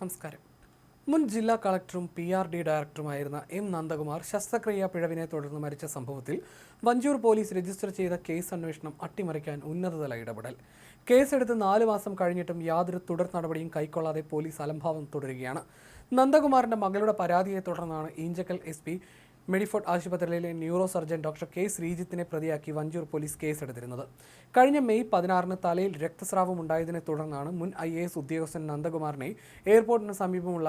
നമസ്കാരം. മുൻ ജില്ലാ കളക്ടറും പി ആർ ഡി ഡയറക്ടറുമായിരുന്ന എം നന്ദകുമാർ ശസ്ത്രക്രിയാ പിഴവിനെ തുടർന്ന് മരിച്ച സംഭവത്തിൽ വഞ്ചൂർ പോലീസ് രജിസ്റ്റർ ചെയ്ത കേസ് അന്വേഷണം അട്ടിമറിക്കാൻ ഉന്നതതല ഇടപെടൽ. കേസെടുത്ത് നാല് മാസം കഴിഞ്ഞിട്ടും യാതൊരു തുടർ നടപടിയും കൈക്കൊള്ളാതെ പോലീസ് അലംഭാവം തുടരുകയാണ്. നന്ദകുമാറിന്റെ മകളുടെ പരാതിയെ തുടർന്നാണ് ഈഞ്ചക്കൽ എസ് മെഡിഫോർട്ട് ആശുപത്രിയിലെ ന്യൂറോ സർജൻ ഡോക്ടർ കെ ശ്രീജിത്തിനെ പ്രതിയാക്കി വഞ്ചൂർ പോലീസ് കേസെടുത്തിരുന്നത്. കഴിഞ്ഞ മെയ് പതിനാറിന് തലയിൽ രക്തസ്രാവം ഉണ്ടായതിനെ തുടർന്നാണ് മുൻ ഐ എ എസ് ഉദ്യോഗസ്ഥൻ നന്ദകുമാറിനെ എയർപോർട്ടിന് സമീപമുള്ള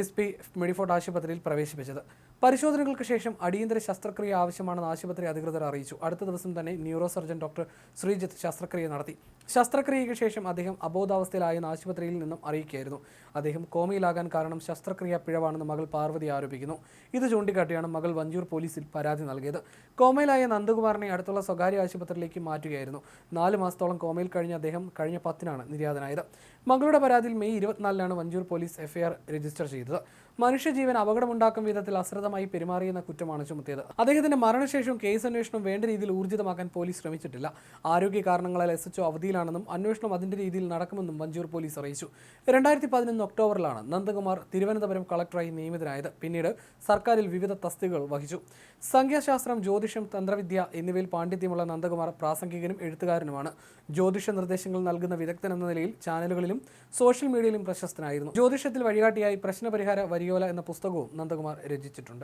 എസ് പി മെഡിഫോർട്ട് ആശുപത്രിയിൽ പ്രവേശിപ്പിച്ചത്. പരിശോധനകൾക്ക് ശേഷം അടിയന്തര ശസ്ത്രക്രിയ ആവശ്യമാണെന്ന് ആശുപത്രി അധികൃതർ അറിയിച്ചു. അടുത്ത ദിവസം തന്നെ ന്യൂറോ സർജൻ ഡോക്ടർ ശ്രീജിത്ത് ശസ്ത്രക്രിയ നടത്തി. ശസ്ത്രക്രിയയ്ക്ക് ശേഷം അദ്ദേഹം അബോധാവസ്ഥയിലായെന്ന് ആശുപത്രിയിൽ നിന്നും അറിയിക്കുകയായിരുന്നു. അദ്ദേഹം കോമയിലാകാൻ കാരണം ശസ്ത്രക്രിയ പിഴവാണെന്ന് മകൾ പാർവതി ആരോപിക്കുന്നു. ഇത് ചൂണ്ടിക്കാട്ടിയാണ് മകൾ വഞ്ചൂർ പോലീസിൽ പരാതി നൽകിയത്. കോമയിലായ നന്ദകുമാറിനെ അടുത്തുള്ള സ്വകാര്യ ആശുപത്രിയിലേക്ക് മാറ്റുകയായിരുന്നു. നാല് മാസത്തോളം കോമയിൽ കഴിഞ്ഞ അദ്ദേഹം കഴിഞ്ഞ പത്തിനാണ് നിര്യാതനായത്. മകളുടെ പരാതിയിൽ മെയ് ഇരുപത്തിനാലിനാണ് വഞ്ചൂർ പോലീസ് എഫ്ഐആർ രജിസ്റ്റർ ചെയ്തത്. മനുഷ്യജീവൻ അപകടമുണ്ടാക്കും വിധത്തിൽ അശ്രദ്ധമായി പെരുമാറിയെന്ന കുറ്റമാണ് ചുമത്തിയത്. അദ്ദേഹത്തിന്റെ മരണശേഷം കേസ് അന്വേഷണം വേണ്ട രീതിയിൽ ഊർജിതമാക്കാൻ പോലീസ് ശ്രമിച്ചിട്ടില്ല. ആരോഗ്യ കാരണങ്ങളാൽ എസ് എച്ച്ഒ അവധിയിലാണെന്നും അന്വേഷണം അതിന്റെ രീതിയിൽ നടക്കുമെന്നും മഞ്ചൂർ പോലീസ് അറിയിച്ചു. രണ്ടായിരത്തി പതിനൊന്ന് ഒക്ടോബറിലാണ് നന്ദകുമാർ തിരുവനന്തപുരം കളക്ടറായി നിയമിതനായത്. പിന്നീട് സർക്കാരിൽ വിവിധ തസ്തികകൾ വഹിച്ചു. സംഖ്യാശാസ്ത്രം ജ്യോതിഷം തന്ത്രവിദ്യ എന്നിവയിൽ പാണ്ഡിത്യമുള്ള നന്ദകുമാർ പ്രാസംഗികനും എഴുത്തുകാരനുമാണ്. ജ്യോതിഷ നിർദ്ദേശങ്ങൾ നൽകുന്ന വിദഗ്ധൻ എന്ന നിലയിൽ ചാനലുകളിലും സോഷ്യൽ മീഡിയയിലും പ്രശസ്തനായിരുന്നു. ജ്യോതിഷത്തിൽ വഴികാട്ടിയായി പ്രശ്നപരിഹാര വരിയോല എന്ന പുസ്തകവും നന്ദകുമാർ രചിച്ചിട്ടുണ്ട്.